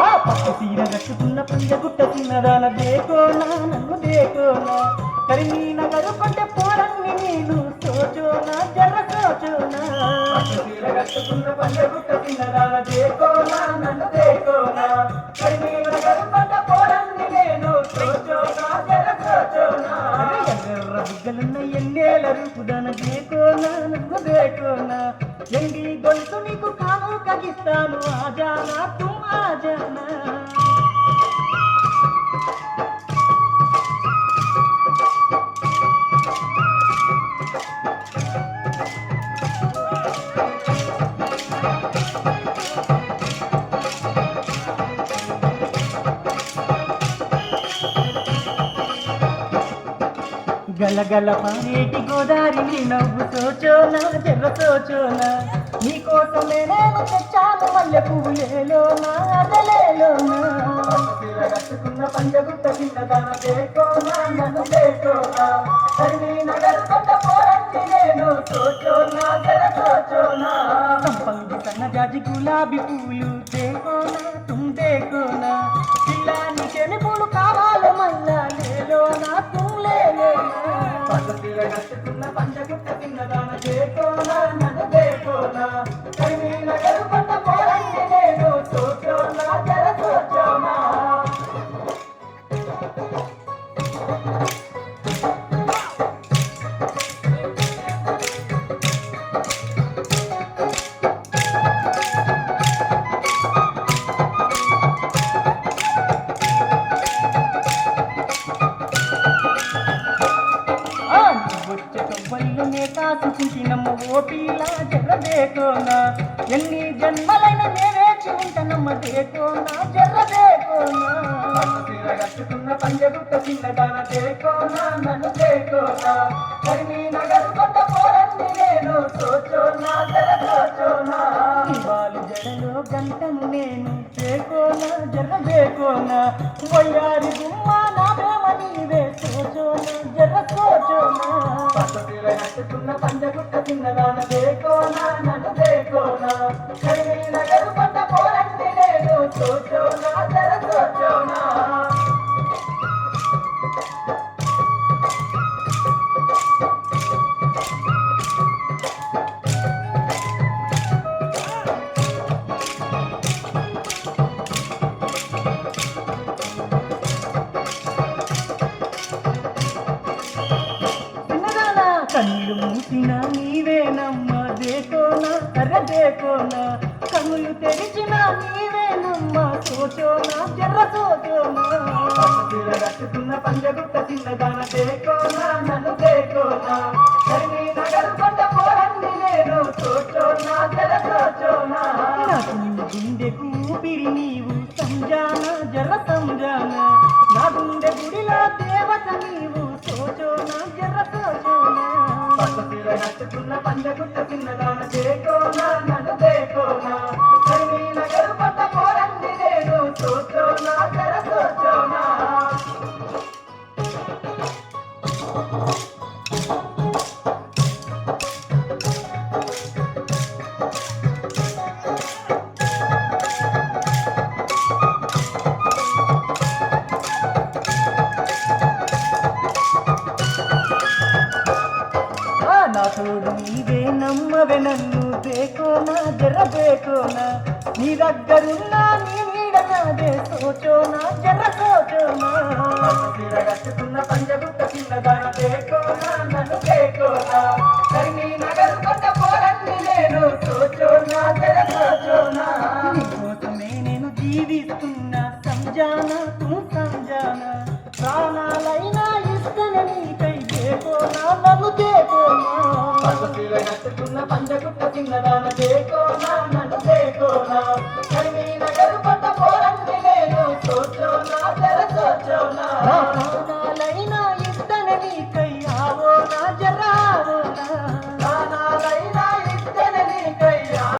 ఆ పట్టు సీర కట్టుకున్న పంజగుట్ట చిన్నదాన దేకోనా? నేను సోచోనా జర సోచోనా? పట్టు సీర కట్టుకున్న పంజగుట్ట చిన్నదాన ఎన్నేల రూపుదన దేకోనా నన్ను దేకోనా ఎండి గొలుసు నీకు కాను కగిస్తాను ఆజానా గలగల పారేటి గోదారి నవ్వు సోచోనా జర్ర సోచోనా. నీకోసమే నేను తెచ్చాను మల్లె పువ్వులేలోనా అదలేలోనా కట్టుకున్న పంజగుట్ట చిన్నదాన దేకోనా నన్ను దేకోనా తల్లి నగరు కొండ పోరండి నేను సోచోనా జర సోచోనా. సంపంగి సన్న జాజి గులాబీ పూలు దేకోనా తుమ్ దేకోనా పద్ధతిగా కట్టుకున్న కవ్వల్లునే కాసుకుంటున్నమ్మ ఓ పిల్ల జర్ర దేకోనా ఎన్ని జన్మలైన నేనేచి ఉంటానమ్మ దేకోనా జర్ర దేకోనా కట్టుకున్న పంజగుట్ట చిన్నదాన దేకోనా నన్ను దేకోనా కరిమి నగరు కొత్త పోరండి నేను సోచోనా జర సోచోనా ఇవాళ జడలో గంటను నేను దేకోనా జర్ర దేకోనా వయ్యారి గుమ్మ నా ప్రేమ నీవే సోచోనా పంచగుట్ట చిన్నదాన దేకోనా నన్ను దేకోనా కళ్ళు మూసిన నీవేనమ్మ దేకోనా? అర్ర దేకోనా? కనులు తెరిచిన నీవేనమ్మ సోచోనా? జర్ర సోచోనా? కట్టుకున్న పంజగుట్ట చిన్నదాన దేకోనా? నన్ను దేకోనా జర్ర దేకోనా నీ దగ్గరున్నా నీ నీడ నాదే సోచోనా జర్ర సోచోనా కట్టుకున్న పంజగుట్ట చిన్నదాన దేకోనా నన్ను దేకోనా కరిమి నగరు కొట్ట పోరండి నేను సోచోనా జర సోచోనా నీకోసమే నేను జీవిస్తున్నా సంజానా తూ సంజానా? ప్రాణాలైనా ఇస్తాను నీకై దేకోనా నన్ను పట్టుకున్న పంజగుట్ట తిన్నదాన చేకోనా నన్ను చేకోనా కలిమి నగరు పట్ట పోరండి నేను సోచోనా తెర సోచోనా